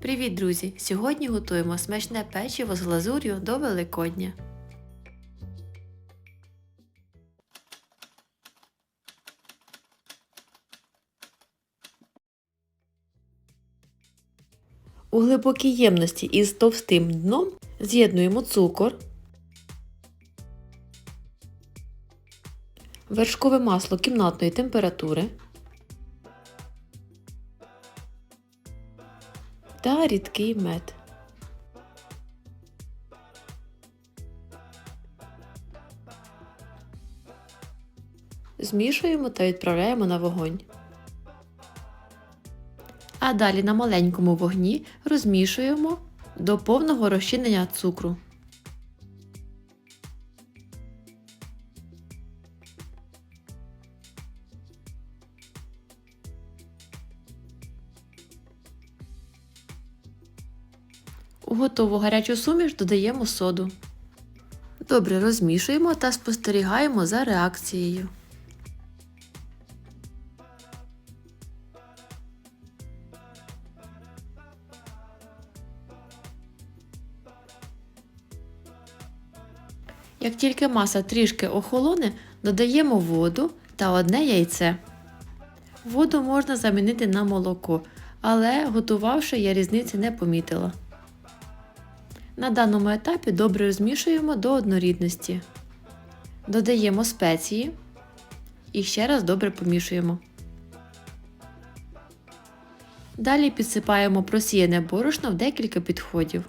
Привіт, друзі! Сьогодні готуємо смачне печиво з глазур'ю до Великодня. У глибокій ємності із товстим дном з'єднуємо цукор, вершкове масло кімнатної температури та рідкий мед. Змішуємо та відправляємо на вогонь. А далі на маленькому вогні розмішуємо до повного розчинення цукру. Готову гарячу суміш додаємо соду. Добре розмішуємо та спостерігаємо за реакцією. Як тільки маса трішки охолоне, додаємо воду та одне яйце. Воду можна замінити на молоко, але готувавши я різниці не помітила. На даному етапі добре розмішуємо до однорідності. Додаємо спеції і ще раз добре помішуємо. Далі підсипаємо просіяне борошно в декілька підходів.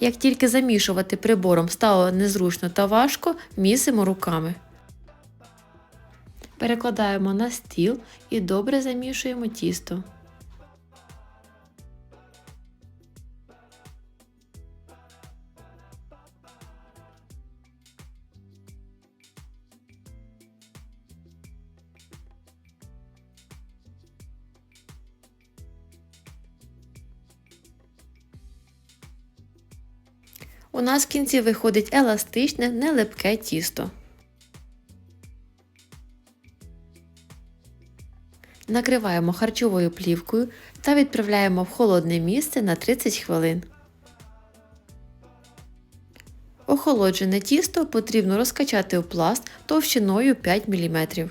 Як тільки замішувати прибором стало незручно та важко, місимо руками. Перекладаємо на стіл і добре замішуємо тісто. У нас в кінці виходить еластичне, нелипке тісто. Накриваємо харчовою плівкою та відправляємо в холодне місце на 30 хвилин. Охолоджене тісто потрібно розкачати у пласт товщиною 5 мм.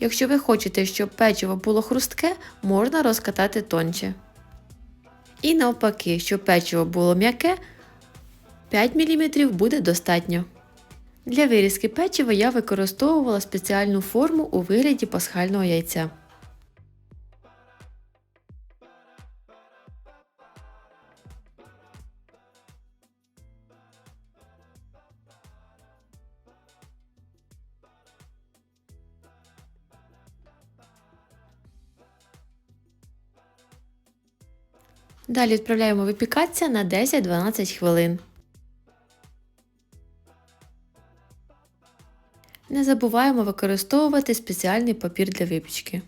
Якщо ви хочете, щоб печиво було хрустке, можна розкатати тонче. І навпаки, щоб печиво було м'яке, 5 мм буде достатньо. Для вирізки печива я використовувала спеціальну форму у вигляді пасхального яйця. Далі відправляємо випікатися на 10-12 хвилин. Не забуваємо використовувати спеціальний папір для випічки.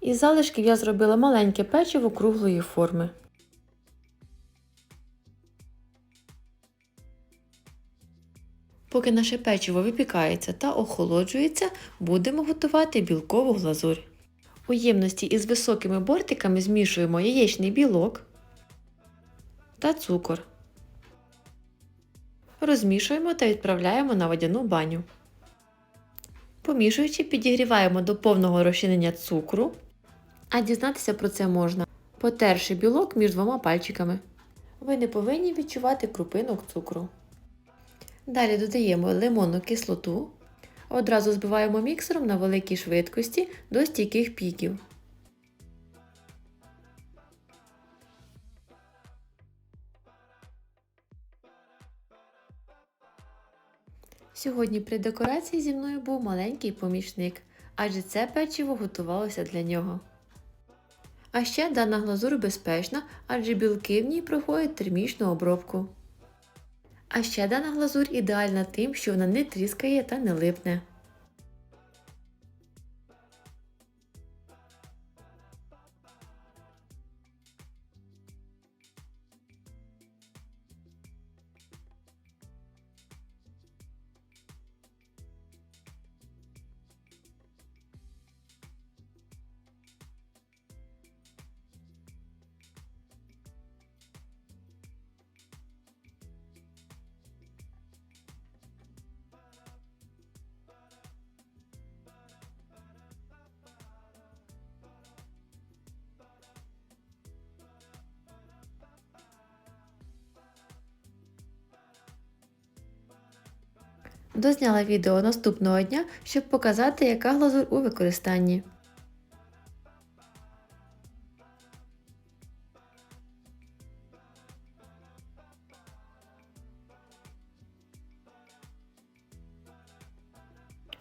Із залишків я зробила маленьке печиво круглої форми. Поки наше печиво випікається та охолоджується, будемо готувати білкову глазурь. У ємності із високими бортиками змішуємо яєчний білок та цукор. Розмішуємо та відправляємо на водяну баню. Помішуючи, підігріваємо до повного розчинення цукру, а дізнатися про це можна, потерши білок між двома пальчиками. Ви не повинні відчувати крупинок цукру. Далі додаємо лимонну кислоту. Одразу збиваємо міксером на великій швидкості до стійких піків. Сьогодні при декорації зі мною був маленький помічник, адже це печиво готувалося для нього. А ще дана глазур безпечна, адже білки в ній проходять термічну обробку. А ще дана глазурь ідеальна тим, що вона не тріскає та не липне. Дозняла відео наступного дня, щоб показати, яка глазурь у використанні.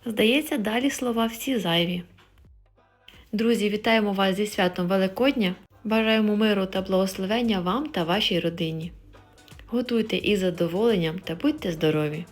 Здається, далі слова всі зайві. Друзі, вітаємо вас зі святом Великодня. Бажаємо миру та благословення вам та вашій родині. Готуйте із задоволенням та будьте здорові!